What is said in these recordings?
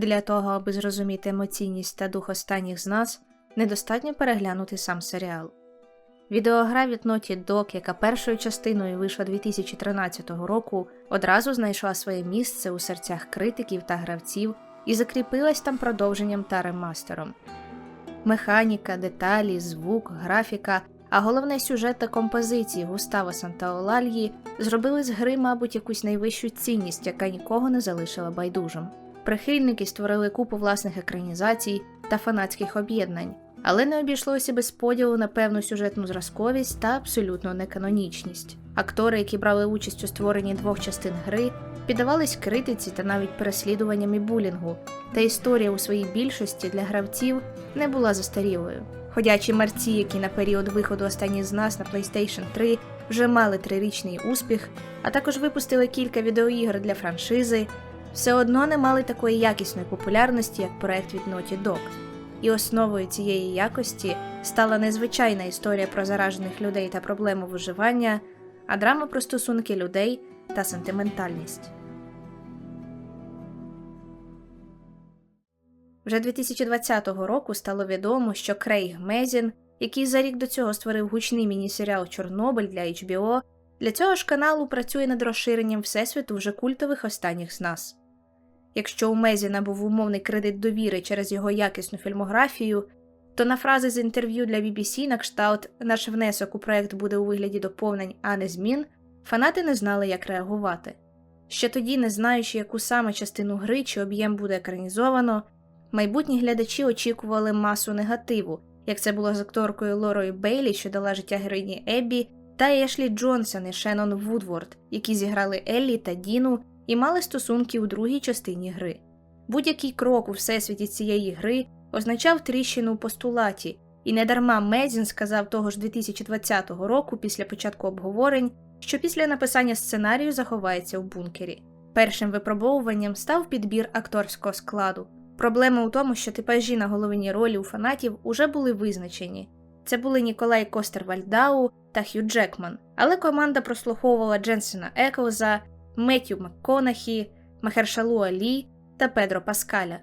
Для того, аби зрозуміти емоційність та дух останніх з нас, недостатньо переглянути сам серіал. Відеогра від Naughty Dog, яка першою частиною вийшла 2013 року, одразу знайшла своє місце у серцях критиків та гравців і закріпилась там продовженням та ремастером. Механіка, деталі, звук, графіка, а головне сюжет та композиції Густаво Сантаолальї зробили з гри, мабуть, якусь найвищу цінність, яка нікого не залишила байдужим. Прихильники створили купу власних екранізацій та фанатських об'єднань, але не обійшлося без поділу на певну сюжетну зразковість та абсолютну неканонічність. Актори, які брали участь у створенні двох частин гри, піддавались критиці та навіть переслідуванням і булінгу, та історія у своїй більшості для гравців не була застарілою. Ходячі мерці, які на період виходу останні з нас на PlayStation 3 вже мали трирічний успіх, а також випустили кілька відеоігр для франшизи, все одно не мали такої якісної популярності, як проект від Naughty Dog. І основою цієї якості стала незвичайна історія про заражених людей та проблему виживання, а драма про стосунки людей та сентиментальність. Вже 2020 року стало відомо, що Крейг Мезін, який за рік до цього створив гучний міні-серіал Чорнобиль для HBO, для цього ж каналу працює над розширенням всесвіту вже культових останніх з нас. Якщо у Мезіна був умовний кредит довіри через його якісну фільмографію, то на фрази з інтерв'ю для BBC на кшталт наш внесок у проект буде у вигляді доповнень, а не змін, фанати не знали, як реагувати. Ще тоді, не знаючи, яку саме частину гри чи об'єм буде екранізовано, майбутні глядачі очікували масу негативу, як це було з акторкою Лорою Бейлі, що дала життя героїні Еббі, та Ешлі Джонсон і Шеннон Вудворд, які зіграли Еллі та Діну і мали стосунки у другій частині гри. Будь-який крок у всесвіті цієї гри означав тріщину у постулаті, і недарма Мезін сказав того ж 2020 року після початку обговорень, що після написання сценарію заховається в бункері. Першим випробовуванням став підбір акторського складу. Проблема у тому, що типажі на головні ролі у фанатів уже були визначені. Це були Ніколай Костер Вальдау та Хью Джекман, але команда прослуховувала Дженсена Еклза, Меттю МакКонахі, Махершалу Алі та Педро Паскаля.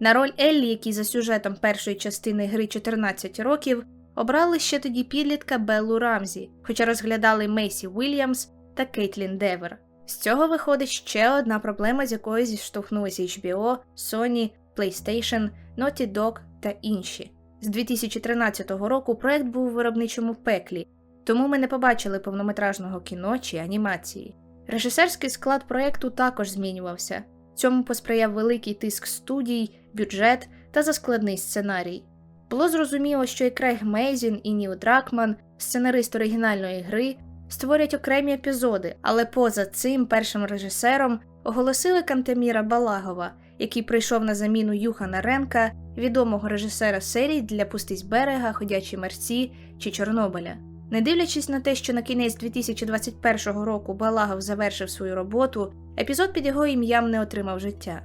На роль Еллі, який за сюжетом першої частини гри 14 років, обрали ще тоді підлітка Беллу Рамзі, хоча розглядали Мейсі Уільямс та Кейтлін Девер. З цього виходить ще одна проблема, з якою зіштовхнулися HBO, Sony, PlayStation, Naughty Dog та інші. З 2013 року проект був у виробничому пеклі, тому ми не побачили повнометражного кіно чи анімації. Режисерський склад проекту також змінювався. Цьому посприяв великий тиск студій, бюджет та заскладний сценарій. Було зрозуміло, що і Крейг Мейзін, і Ніл Дракман, сценарист оригінальної гри, створять окремі епізоди, але поза цим першим режисером оголосили Кантеміра Балагова, який прийшов на заміну Юхана Ренка, відомого режисера серій для Пустись берега, Ходячі мерці чи Чорнобиля. Не дивлячись на те, що на кінець 2021 року Балагов завершив свою роботу, епізод під його ім'ям не отримав життя.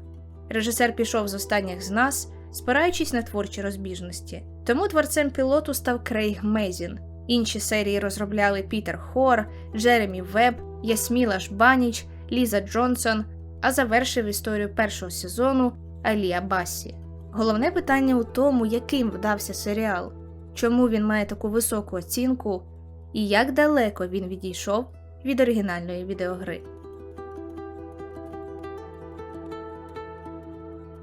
Режисер пішов з останніх з нас, спираючись на творчі розбіжності. Тому творцем пілоту став Крейг Мезін. Інші серії розробляли Пітер Хор, Джеремі Веб, Ясміла Жбаніч, Ліза Джонсон, а завершив історію першого сезону Алія Басі. Головне питання у тому, яким вдався серіал, чому він має таку високу оцінку і як далеко він відійшов від оригінальної відеогри.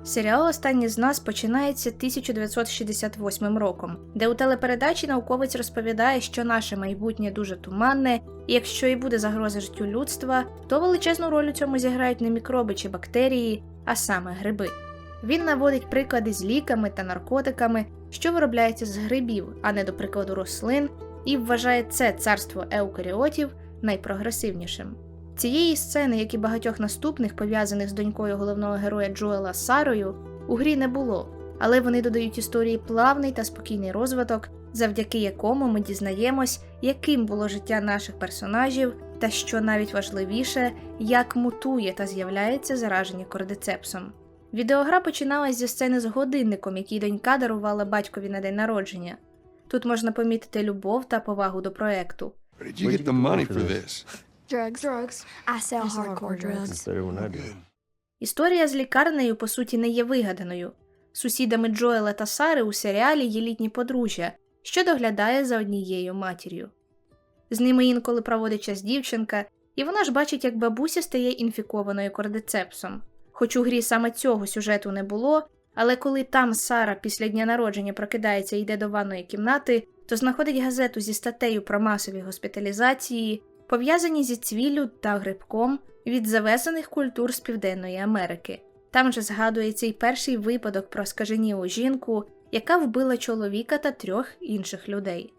Серіал Останні з нас починається 1968 роком, де у телепередачі науковець розповідає, що наше майбутнє дуже туманне, і якщо і буде загроза життю людства, то величезну роль у цьому зіграють не мікроби чи бактерії, а саме гриби. Він наводить приклади з ліками та наркотиками, що виробляються з грибів, а не до прикладу рослин, і вважає це царство еукаріотів найпрогресивнішим. Цієї сцени, як і багатьох наступних, пов'язаних з донькою головного героя Джоела Сарою, у грі не було, але вони додають історії плавний та спокійний розвиток, завдяки якому ми дізнаємось, яким було життя наших персонажів, та що навіть важливіше, як мутує та з'являється зараження кордицепсом. Відеогра починалась зі сцени з годинником, який донька дарувала батькові на день народження. Тут можна помітити любов та повагу до проекту. Where did you get the money for this? Drugs. Drugs. I sell hardcore drugs. better when I do. Історія з лікарнею, по суті, не є вигаданою. Сусідами Джоела та Сари у серіалі є літні подружжя, що доглядає за однією матір'ю. З ними інколи проводить час дівчинка, і вона ж бачить, як бабуся стає інфікованою кордицепсом. Хоч у грі саме цього сюжету не було, але коли там Сара після дня народження прокидається і йде до ванної кімнати, то знаходить газету зі статтею про масові госпіталізації, пов'язані зі цвіллю та грибком від завезених культур з Південної Америки. Там же згадується й перший випадок про скаженілу жінку, яка вбила чоловіка та трьох інших людей.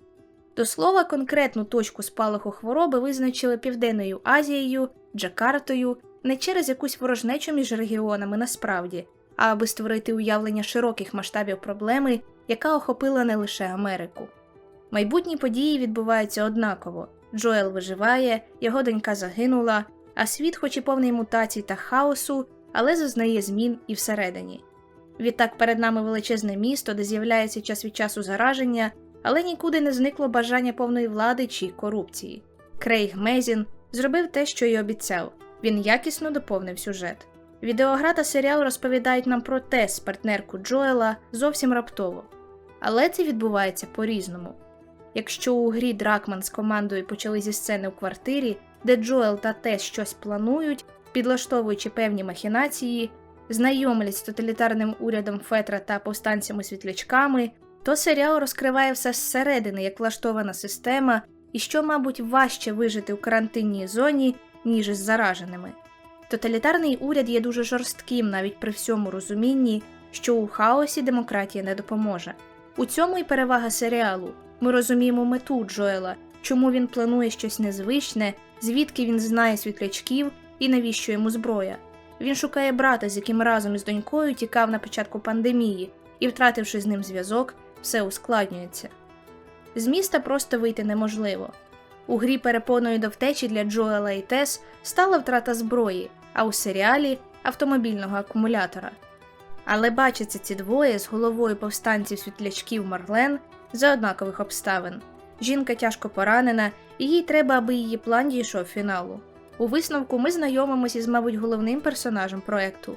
До слова, конкретну точку спалаху хвороби визначили Південною Азією, Джакартою, не через якусь ворожнечу між регіонами насправді, аби створити уявлення широких масштабів проблеми, яка охопила не лише Америку. Майбутні події відбуваються однаково. Джоел виживає, його донька загинула, а світ, хоч і повний мутацій та хаосу, але зазнає змін і всередині. Відтак перед нами величезне місто, де з'являється час від часу зараження, але нікуди не зникло бажання повної влади чи корупції. Крейг Мезін зробив те, що й обіцяв. Він якісно доповнив сюжет. Відеогра та серіал розповідають нам про Тес, партнерку Джоела, зовсім раптово. Але це відбувається по-різному. Якщо у грі Дракман з командою почали зі сцени у квартирі, де Джоел та Тес щось планують, підлаштовуючи певні махінації, знайомлять з тоталітарним урядом Фетра та повстанцями-світлячками, то серіал розкриває все зсередини, як влаштована система, і що, мабуть, важче вижити у карантинній зоні, ніж із зараженими. Тоталітарний уряд є дуже жорстким навіть при всьому розумінні, що у хаосі демократія не допоможе. У цьому і перевага серіалу. Ми розуміємо мету Джоела, чому він планує щось незвичне, звідки він знає світлячків і навіщо йому зброя. Він шукає брата, з яким разом із донькою тікав на початку пандемії, і, втративши з ним зв'язок, все ускладнюється. З міста просто вийти неможливо. У грі перепоною до втечі для Джоела і Тес стала втрата зброї, а у серіалі автомобільного акумулятора. Але бачаться ці двоє з головою повстанців світлячків Марлен за однакових обставин. Жінка тяжко поранена, і їй треба, аби її план дійшов фіналу. У висновку ми знайомимося з, мабуть, головним персонажем проекту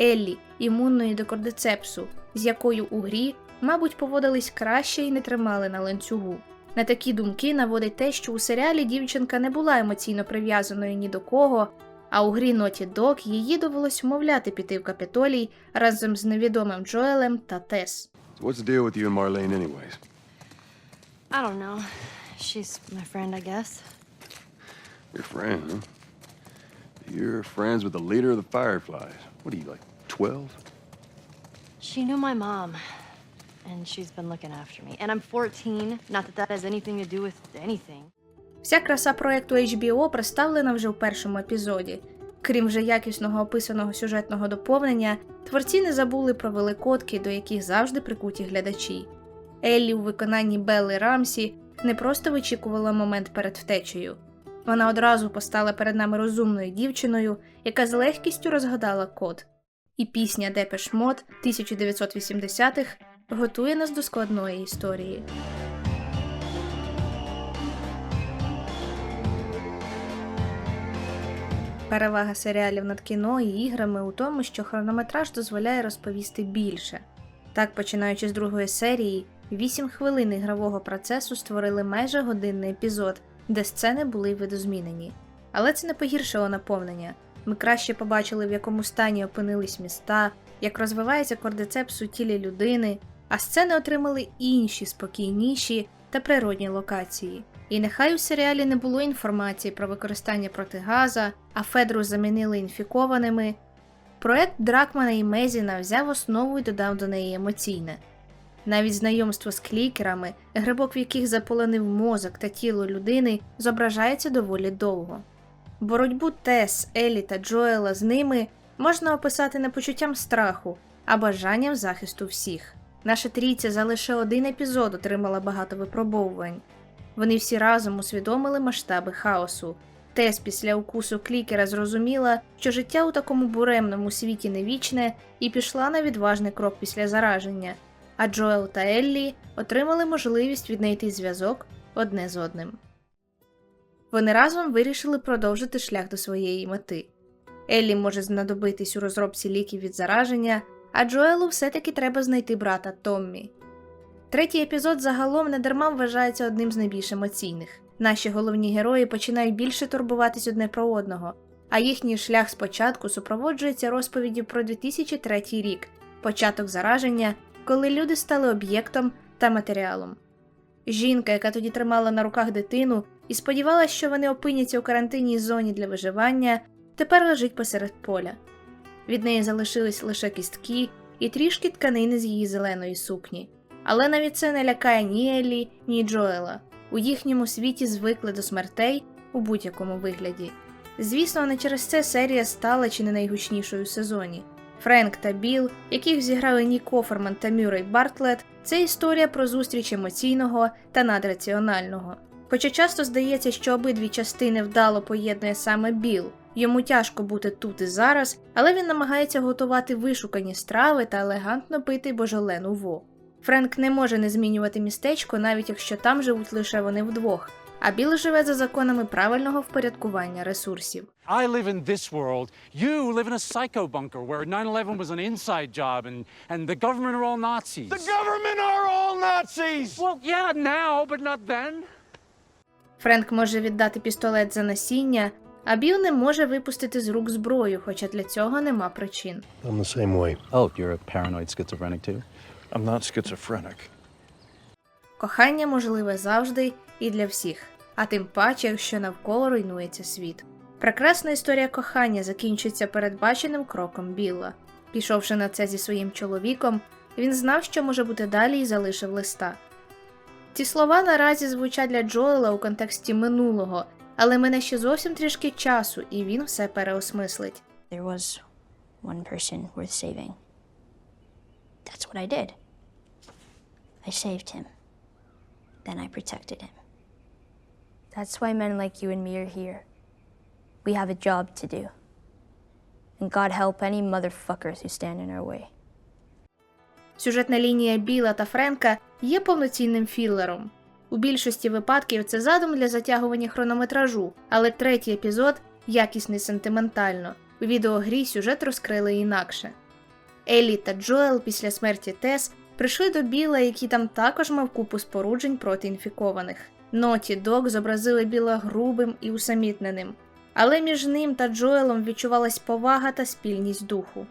Еллі, імунної до кордицепсу, з якою у грі, мабуть, поводились краще і не тримали на ланцюгу. На такі думки наводить те, що у серіалі дівчинка не була емоційно прив'язаною ні до кого, а у грі Naughty Dog її довелось умовляти піти в капітолій разом з невідомим Джоелем та Тес. What's the deal with you and Marlene, anyways? I don't know. She's my friend, I guess. Your friend, huh? You're friends with the leader of the Fireflies. What are you, like, 12? She knew my mom, and she's been looking after me. And I'm 14. Not that that has anything to do with anything. Вся краса проекту HBO представлена вже в першому епізоді. Крім вже якісного описаного сюжетного доповнення, творці не забули про великодки, до яких завжди прикуті глядачі. Еллі у виконанні Белли Рамсі не просто вичікувала момент перед втечею. Вона одразу постала перед нами розумною дівчиною, яка з легкістю розгадала код. І пісня Депеш Мод 1980-х готує нас до складної історії. Перевага серіалів над кіно і іграми у тому, що хронометраж дозволяє розповісти більше. Так, починаючи з другої серії, 8 хвилин ігрового процесу створили майже годинний епізод, де сцени були видозмінені. Але це не погіршило наповнення. Ми краще побачили, в якому стані опинились міста, як розвивається кордицепс у тілі людини, а сцени отримали інші спокійніші та природні локації. І нехай у серіалі не було інформації про використання протигаза, а Федру замінили інфікованими. Проект Дракмана і Мезіна взяв основу і додав до неї емоційне. Навіть знайомство з клікерами, грибок в яких заполонив мозок та тіло людини, зображається доволі довго. Боротьбу Тес, Елі та Джоела з ними можна описати не почуттям страху, а бажанням захисту всіх. Наша трійця за лише один епізод отримала багато випробовувань. Вони всі разом усвідомили масштаби хаосу. Тес після укусу клікера зрозуміла, що життя у такому буремному світі не вічне, і пішла на відважний крок після зараження. А Джоел та Еллі отримали можливість віднайти зв'язок одне з одним. Вони разом вирішили продовжити шлях до своєї мети. Еллі може знадобитись у розробці ліків від зараження, а Джоелу все-таки треба знайти брата Томмі. Третій епізод загалом недарма вважається одним з найбільш емоційних. Наші головні герої починають більше турбуватись одне про одного, а їхній шлях спочатку супроводжується розповіддю про 2003 рік, початок зараження, коли люди стали об'єктом та матеріалом. Жінка, яка тоді тримала на руках дитину і сподівалася, що вони опиняться у карантинній зоні для виживання, тепер лежить посеред поля. Від неї залишились лише кістки і трішки тканини з її зеленої сукні. Але навіть це не лякає ні Еллі, ні Джоела. У їхньому світі звикли до смертей у будь-якому вигляді. Звісно, не через це серія стала чи не найгучнішою в сезоні. Френк та Біл, яких зіграли Нік Оферман та Мюррей Бартлет, це історія про зустріч емоційного та надраціонального. Хоча часто здається, що обидві частини вдало поєднує саме Біл. Йому тяжко бути тут і зараз, але він намагається готувати вишукані страви та елегантно пити божолену во. Френк не може не змінювати містечко, навіть якщо там живуть лише вони вдвох, а Біл живе за законами правильного впорядкування ресурсів. I live in this world. You live in a psycho bunker where 9/11 was an inside job and and the government are all Nazis. The government are all Nazis! well, yeah, now, but not then. Френк може віддати пістолет за насіння, а Біл не може випустити з рук зброю, хоча для цього нема причин. I'm the same way. Oh, you're a paranoid schizophrenic too? I'm not schizophrenic. Кохання можливе завжди і для всіх, а тим паче, якщо навколо руйнується світ. Прекрасна історія кохання закінчується передбаченим кроком Білла. Пішовши на це зі своїм чоловіком, він знав, що може бути далі, і залишив листа. Ці слова наразі звучать для Джоела у контексті минулого, але мене ще зовсім трішки часу, і він все переосмислить. there was one person worth saving. That's what I did. I saved him. Then I protected him. That's why men like you and me are here. We have a job to do. And God help any motherfuckers who stand in our way. Сюжетна лінія Біла та Френка є повноцінним філером. У більшості випадків це задум для затягування хронометражу, але третій епізод якісний сентиментально. У відеогрі сюжет розкрили інакше. Еллі та Джоел після смерті Тес прийшли до Біла, який там також мав купу споруджень проти інфікованих. Ноті Дог зобразили Біла грубим і усамітненим, але між ним та Джоелом відчувалась повага та спільність духу.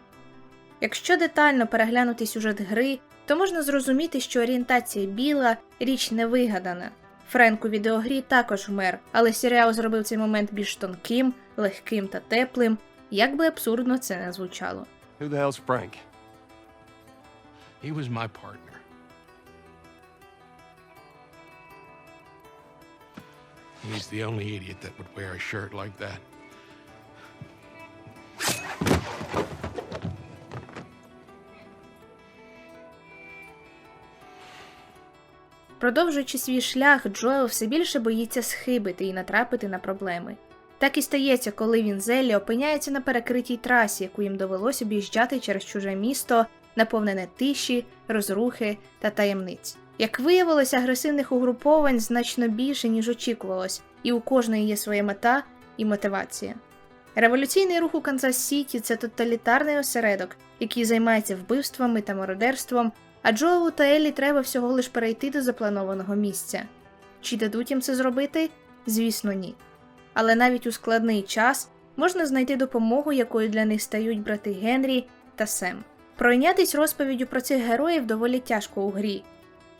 Якщо детально переглянути сюжет гри, то можна зрозуміти, що орієнтація Біла річ не вигадана. Френк у відеогрі також вмер, але серіал зробив цей момент більш тонким, легким та теплим, як би абсурдно це не звучало. Who the hell's Frank? He was my partner. He's the only idiot that would wear a shirt like that. Продовжуючи свій шлях, Джоел все більше боїться схибити і натрапити на проблеми. Так і стається, коли він з Еллі опиняється на перекритій трасі, яку їм довелось об'їжджати через чуже місто, наповнене тиші, розрухи та таємниць. Як виявилось, агресивних угруповань значно більше, ніж очікувалось, і у кожної є своя мета і мотивація. Революційний рух у Канзас Сіті це тоталітарний осередок, який займається вбивствами та мародерством, а Джоелу та Еллі треба всього лиш перейти до запланованого місця. Чи дадуть їм це зробити? Звісно, ні. Але навіть у складний час можна знайти допомогу, якою для них стають брати Генрі та Сем. Пройнятись розповіддю про цих героїв доволі тяжко у грі.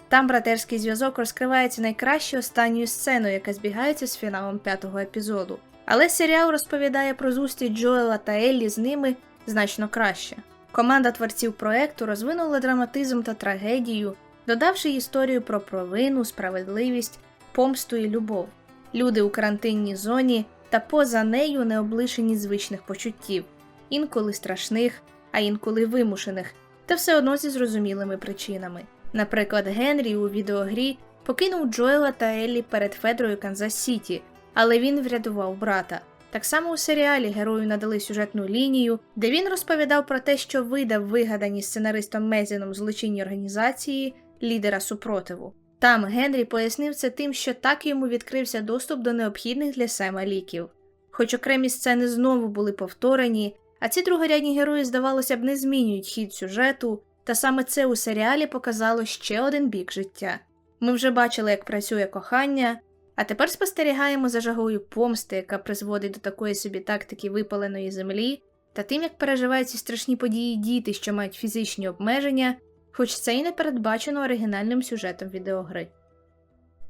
Там братерський зв'язок розкривається найкраще останньою сценою, яка збігається з фіналом п'ятого епізоду. Але серіал розповідає про зустріч Джоела та Еллі з ними значно краще. Команда творців проекту розвинула драматизм та трагедію, додавши історію про провину, справедливість, помсту і любов. Люди у карантинній зоні та поза нею не облишені звичних почуттів, інколи страшних, а інколи вимушених, та все одно зі зрозумілими причинами. Наприклад, Генрі у відеогрі покинув Джоела та Еллі перед Федрою Канзас Сіті, але він врятував брата. Так само у серіалі герою надали сюжетну лінію, де він розповідав про те, що видав вигадані сценаристом Мезіном злочинні організації лідера супротиву. Там Генрі пояснив це тим, що так йому відкрився доступ до необхідних для Сема ліків. Хоч окремі сцени знову були повторені, а ці другорядні герої, здавалося б, не змінюють хід сюжету, та саме це у серіалі показало ще один бік життя. Ми вже бачили, як працює кохання, а тепер спостерігаємо за жагою помсти, яка призводить до такої собі тактики випаленої землі, та тим, як переживають ці страшні події діти, що мають фізичні обмеження, хоч це й не передбачено оригінальним сюжетом відеогри.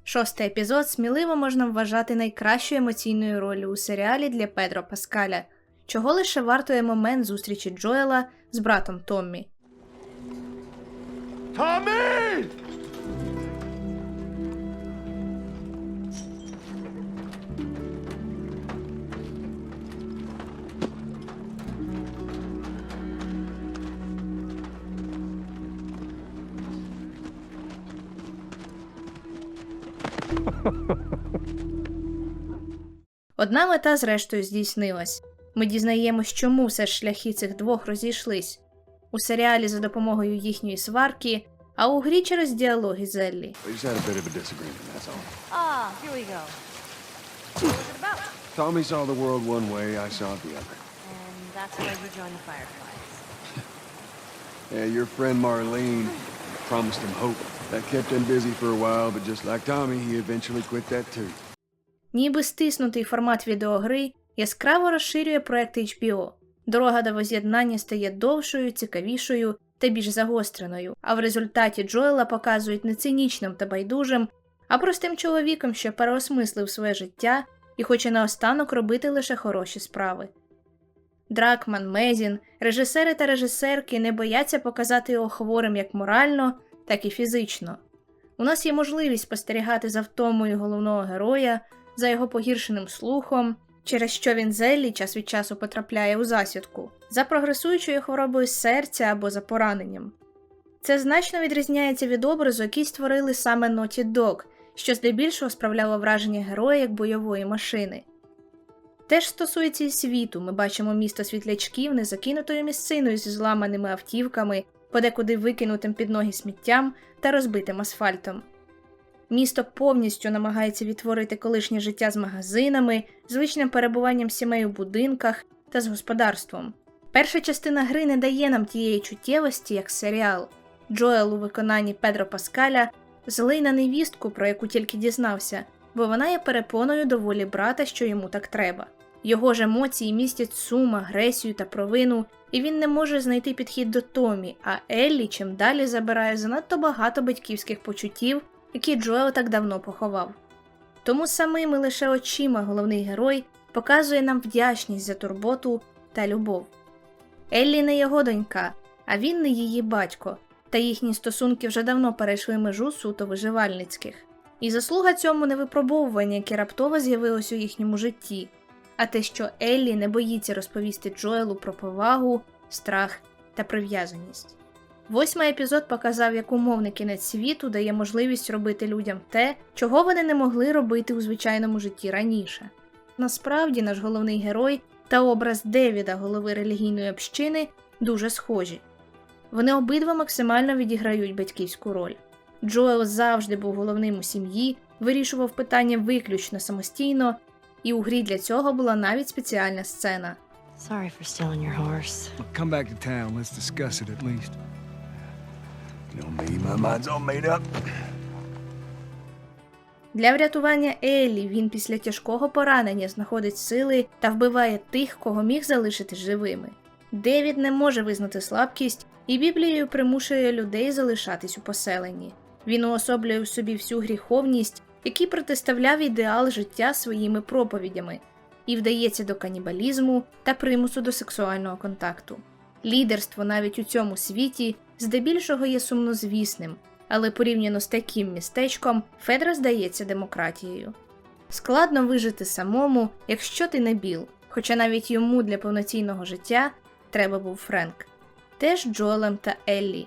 Шостий епізод сміливо можна вважати найкращою емоційною ролью у серіалі для Педро Паскаля, чого лише вартує момент зустрічі Джоела з братом Томмі. Tommy! Одна мета, зрештою, здійснилась. Ми дізнаємось, чому все ж шляхи цих двох розійшлись. У серіалі за допомогою їхньої сварки, а у грі через діалоги з Еллі. We just had a bit of a disagreement, that's all. Ah, here we go. What's it about? Tommy saw the world one way, I saw it the other. And that's why you joined the Fireflies. Yeah, your friend Marlene promised him hope. That kept him busy for a while, but just like Tommy, he eventually quit that too. Ніби стиснутий формат відеогри яскраво розширює проект HBO. Дорога до воз'єднання стає довшою, цікавішою та більш загостреною, а в результаті Джоела показують не цинічним та байдужим, а простим чоловіком, що переосмислив своє життя і хоче наостанок робити лише хороші справи. Дракман, Мезін, режисери та режисерки не бояться показати його хворим як морально, так і фізично. У нас є можливість спостерігати за втомою головного героя, за його погіршеним слухом, через що він зеллі час від часу потрапляє у засідку, за прогресуючою хворобою серця або за пораненням. Це значно відрізняється від образу, який створили саме Naughty Dog, що здебільшого справляло враження героя як бойової машини. Теж стосується і світу, ми бачимо місто світлячків незакинутою місциною зі зламаними автівками, подекуди викинутим під ноги сміттям та розбитим асфальтом. Місто повністю намагається відтворити колишнє життя з магазинами, звичним перебуванням сімей у будинках та з господарством. Перша частина гри не дає нам тієї чуттєвості, як серіал. Джоел у виконанні Педро Паскаля злий на невістку, про яку тільки дізнався, бо вона є перепоною до волі брата, що йому так треба. Його ж емоції містять сум, агресію та провину, і він не може знайти підхід до Томі, а Еллі чим далі забирає занадто багато батьківських почуттів, які Джоел так давно поховав. Тому самими лише очима головний герой показує нам вдячність за турботу та любов. Еллі не його донька, а він не її батько, та їхні стосунки вже давно перейшли межу суто виживальницьких. І заслуга цьому не випробовування, яке раптово з'явилось у їхньому житті, а те, що Еллі не боїться розповісти Джоелу про повагу, страх та прив'язаність. Восьмий епізод показав, як умовний кінець світу дає можливість робити людям те, чого вони не могли робити у звичайному житті раніше. Насправді, наш головний герой та образ Девіда, голови релігійної общини, дуже схожі. Вони обидва максимально відіграють батьківську роль. Джоел завжди був головним у сім'ї, вирішував питання виключно самостійно, і у грі для цього була навіть спеціальна сцена. Sorry for stealing your horse. Come back to town. Let's discuss it at least. Know me, my mind's all made up. Для врятування Еллі він після тяжкого поранення знаходить сили та вбиває тих, кого міг залишити живими. Девід не може визнати слабкість і Біблією примушує людей залишатись у поселенні. Він уособлює в собі всю гріховність, який протиставляв ідеал життя своїми проповідями, і вдається до канібалізму та примусу до сексуального контакту. Лідерство навіть у цьому світі здебільшого є сумнозвісним, але порівняно з таким містечком Федра здається демократією. Складно вижити самому, якщо ти не біл, хоча навіть йому для повноцінного життя треба був Френк. Теж Джоелем та Еллі.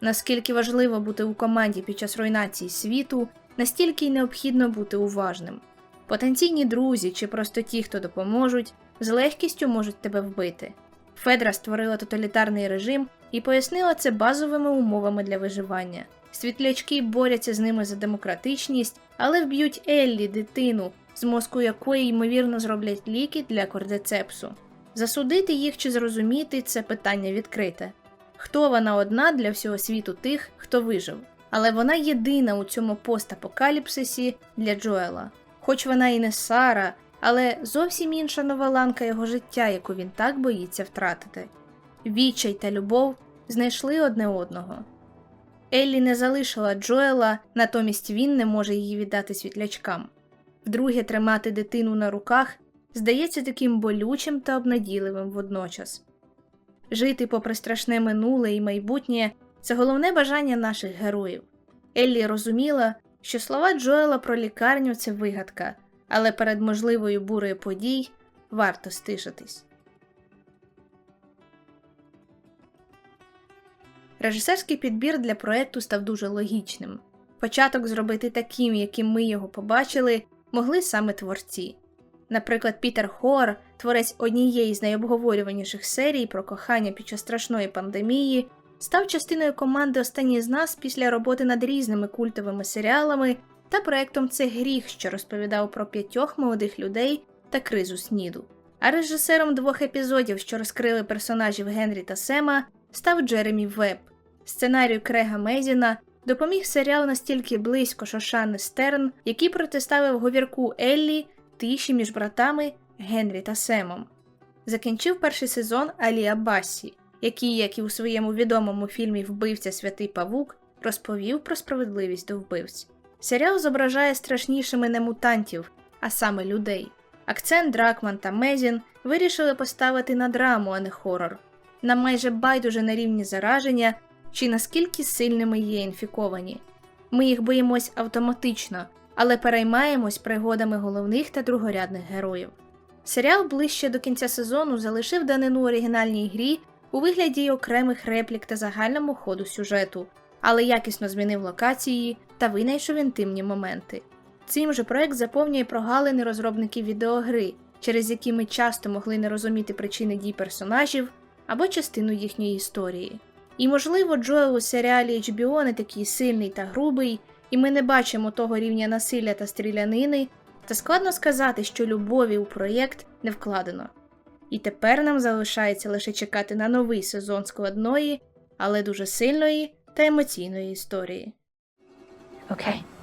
Наскільки важливо бути у команді під час руйнації світу, настільки й необхідно бути уважним. Потенційні друзі чи просто ті, хто допоможуть, з легкістю можуть тебе вбити. Федра створила тоталітарний режим і пояснила це базовими умовами для виживання. Світлячки борються з ними за демократичність, але вб'ють Еллі, дитину, з мозку якої ймовірно зроблять ліки для кордицепсу. Засудити їх чи зрозуміти це питання відкрите. Хто вона одна для всього світу тих, хто вижив, але вона єдина у цьому постапокаліпсисі для Джоела. Хоч вона і не Сара, але зовсім інша нова ланка його життя, яку він так боїться втратити. Відчай та любов знайшли одне одного. Еллі не залишила Джоела, натомість він не може її віддати світлячкам. Вдруге, тримати дитину на руках здається таким болючим та обнадійливим водночас. Жити попри страшне минуле і майбутнє це головне бажання наших героїв. Еллі розуміла, що слова Джоела про лікарню це вигадка, але перед можливою бурею подій варто стишитись. Режисерський підбір для проекту став дуже логічним. Початок зробити таким, яким ми його побачили, могли саме творці. Наприклад, Пітер Хор, творець однієї з найобговорюваніших серій про кохання під час страшної пандемії, став частиною команди Останні з нас після роботи над різними культовими серіалами та проектом Це гріх, що розповідав про п'ятьох молодих людей та кризу сніду. А режисером двох епізодів, що розкрили персонажів Генрі та Сема, став Джеремі Веб. Сценарію Крега Мезіна допоміг серіал настільки близько Шошани Стерн, який протиставив говірку Еллі тиші між братами Генрі та Семом. Закінчив перший сезон Алія Бассі, який, як і у своєму відомому фільмі Вбивця Святий Павук, розповів про справедливість до вбивць. Серіал зображає страшнішими не мутантів, а саме людей. Акцент Дракман та Мезін вирішили поставити на драму, а не хорор. Нам майже байдуже на рівні зараження чи наскільки сильними є інфіковані. Ми їх боїмось автоматично, але переймаємось пригодами головних та другорядних героїв. Серіал ближче до кінця сезону залишив данину оригінальній грі у вигляді окремих реплік та загальному ходу сюжету, але якісно змінив локації та винайшов інтимні моменти. Цим же проект заповнює прогалини розробників відеогри, через які ми часто могли не розуміти причини дій персонажів або частину їхньої історії. І, можливо, Джоел у серіалі HBO не такий сильний та грубий, і ми не бачимо того рівня насилля та стрілянини, та складно сказати, що любові у проєкт не вкладено. І тепер нам залишається лише чекати на новий сезон складної, але дуже сильної та емоційної історії. Okay.